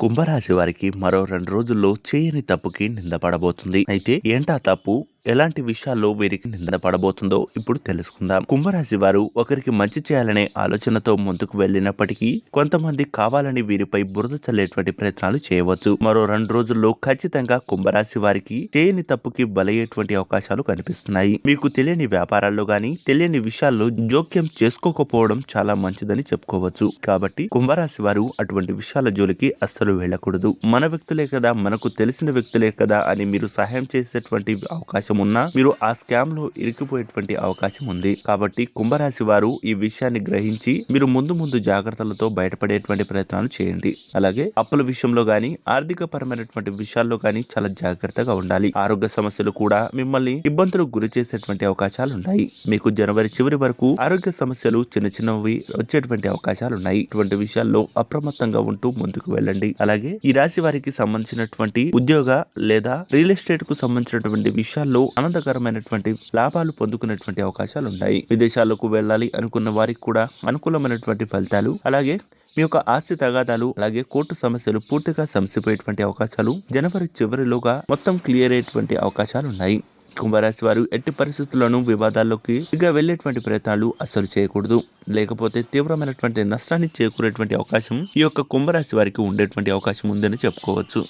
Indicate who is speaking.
Speaker 1: కుంభరాశి వారికి మరో రెండు రోజుల్లో చేయని తప్పుకి నిందపడబోతుంది. అయితే ఏంటా తప్పు? ఎలాంటి విషయాల్లో వీరికి నిందన పడబోతుందో ఇప్పుడు తెలుసుకుందాం. కుంభరాశి వారు ఒకరికి మంచి చేయాలనే ఆలోచనతో ముందుకు వెళ్ళినప్పటికీ కొంతమంది కావాలని వీరిపై బురద చల్లేటువంటి ప్రయత్నాలు చేయవచ్చు. మరో రెండు రోజుల్లో ఖచ్చితంగా కుంభరాశి వారికి చేయని తప్పుకి బలయ్యేటువంటి అవకాశాలు కనిపిస్తున్నాయి. మీకు తెలియని వ్యాపారాల్లో గాని తెలియని విషయాల్లో జోక్యం చేసుకోకపోవడం చాలా మంచిదని చెప్పుకోవచ్చు. కాబట్టి కుంభరాశి వారు అటువంటి విషయాల జోలికి అస్సలు వెళ్ళకూడదు. మన వ్యక్తులే కదా మనకు తెలిసిన వ్యక్తులే కదా అని మీరు సహాయం చేసేటువంటి అవకాశం ఉన్నా మీరు ఆ స్కామ్లో ఇరికిపోయేటువంటి అవకాశం ఉంది. కాబట్టి కుంభరాశి వారు ఈ విషయాన్ని గ్రహించి మీరు ముందు ముందు జాగ్రత్తలతో బయటపడేటువంటి ప్రయత్నాలు చేయండి. అలాగే అప్పుల విషయంలో గానీ ఆర్థిక పరమైనటువంటి విషయాల్లో గానీ చాలా జాగ్రత్తగా ఉండాలి. ఆరోగ్య సమస్యలు కూడా మిమ్మల్ని ఇబ్బందులకు గురి చేసేటువంటి అవకాశాలు ఉన్నాయి. మీకు జనవరి చివరి వరకు ఆరోగ్య సమస్యలు చిన్న చిన్నవి వచ్చేటువంటి అవకాశాలు ఉన్నాయి. ఇటువంటి విషయాల్లో అప్రమత్తంగా ఉంటూ ముందుకు వెళ్ళండి. అలాగే ఈ రాశి వారికి సంబంధించినటువంటి ఉద్యోగ లేదా రియల్ ఎస్టేట్కు సంబంధించినటువంటి విషయాల్లో ఆనందకరమైనటువంటి లాభాలు పొందుకునేటువంటి అవకాశాలు ఉన్నాయి విదేశాలకు వెళ్ళాలి అనుకున్న వారికి కూడా అనుకూలమైనటువంటి ఫలితాలు అలాగే మీ యొక్క ఆస్తి తగాదాలు అలాగే కోర్టు సమస్యలు పూర్తిగా సమసిపోయేటువంటి అవకాశాలు జనవరి చివరిలోగా మొత్తం క్లియర్ అయ్యేటువంటి అవకాశాలు ఉన్నాయి కుంభరాశి వారు ఎట్టి పరిస్థితుల్లోనూ వివాదాల్లోకి ఇక వెళ్ళేటువంటి ప్రయత్నాలు అస్సలు చేయకూడదు. లేకపోతే తీవ్రమైనటువంటి నష్టాన్ని చేకూరేటువంటి అవకాశం ఈ యొక్క కుంభరాశి వారికి ఉండేటువంటి అవకాశం ఉందని చెప్పుకోవచ్చు.